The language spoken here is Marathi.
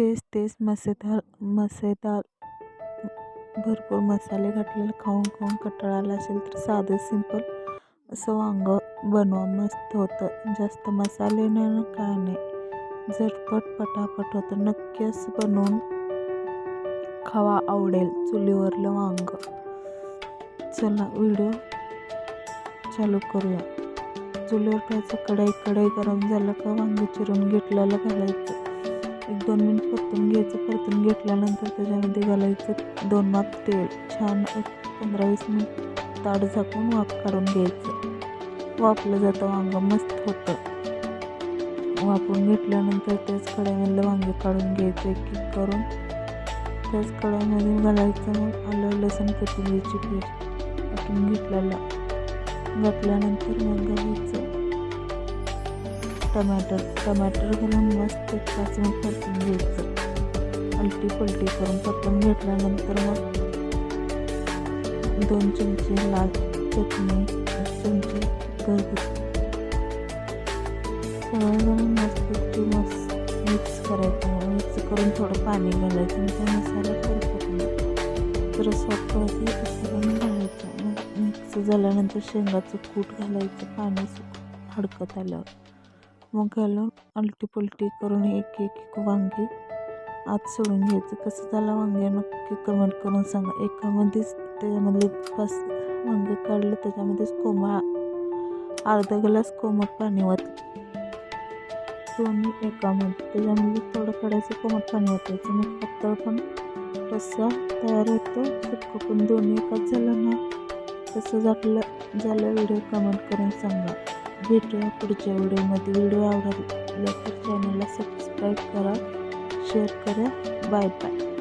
तेच तेच मसेदार मसेदार भरपूर मसाले घातलेले खाऊन खाऊन कंटाळा आला असेल तर साधं सिंपल असं वांगं बनवा. मस्त होतं. जास्त मसाले नाही ना काय नाही. झटपट पटापट होतं. नक्की असं बनवून खावा आवडेल चुलीवरलं वांग. चला व्हिडिओ चालू करूया. चुलीवर ठेवायचं कढई कढई गरम झालं का वांगे चिरून घेतलेलं घालायचं. एक दोन मिनिट परतून घ्यायचं परतून घेतल्यानंतर त्याच्यामध्ये घालायचं दोन माप तेल. छान एक पंधरा वीस मिनिट ताट झाकून वाफ काढून घ्यायचं. वापलं जातं वांग मस्त होतं. वापरून घेतल्यानंतर त्याच कढईमधलं वांगे काढून घ्यायचं एक एक करून. त्याच कढईमध्ये घालायचं मग आलं लसूण कोथिंबीरची पेस्ट. टाकून घेतलेला. घातल्यानंतर मग घालायचं टमॅटर टमॅटर घालून मस्त एक परतून घ्यायचं. पलटी पलटी करून परतून घेतल्यानंतर मग दोन चमचे लाल चटणी चमचे घरगुती. सगळं घालून मस्त मस्त मिक्स करायचं. मिक्स करून थोडं पाणी घालायचं त्या मसाला करपत तर सॉफ्ट तसं घालायचं. मिक्स झाल्यानंतर शेंगाचं कूट घालायचं. पाणी सुक हडकत आल्यावर. मग घालून अलटीपलटी करून एक एक एक वांगी आत सोडून घ्यायचं. कसं झालं वांगे नक्की कमेंट करून सांगा. एकामध्येच त्याच्यामध्ये पाच वांगे काढलं त्याच्यामध्येच कोमा अर्धा ग्लास कोमट पाणी वाटलं दोन्ही एकामध्ये. त्याच्यामध्ये थोडं काढायचं कोमट पाणी वाटायचं मग पातळ पण रस्सा तयार होतो. सुक्कं पण दोन्ही एकाच झालं ना? तसं झालं झालं व्हिडिओ कमेंट करून सांगा. भेटूया पुढच्या व्हिडिओमध्ये. व्हिडिओ आवडला तर चॅनलला सबस्क्राईब करा शेअर करा. Bye bye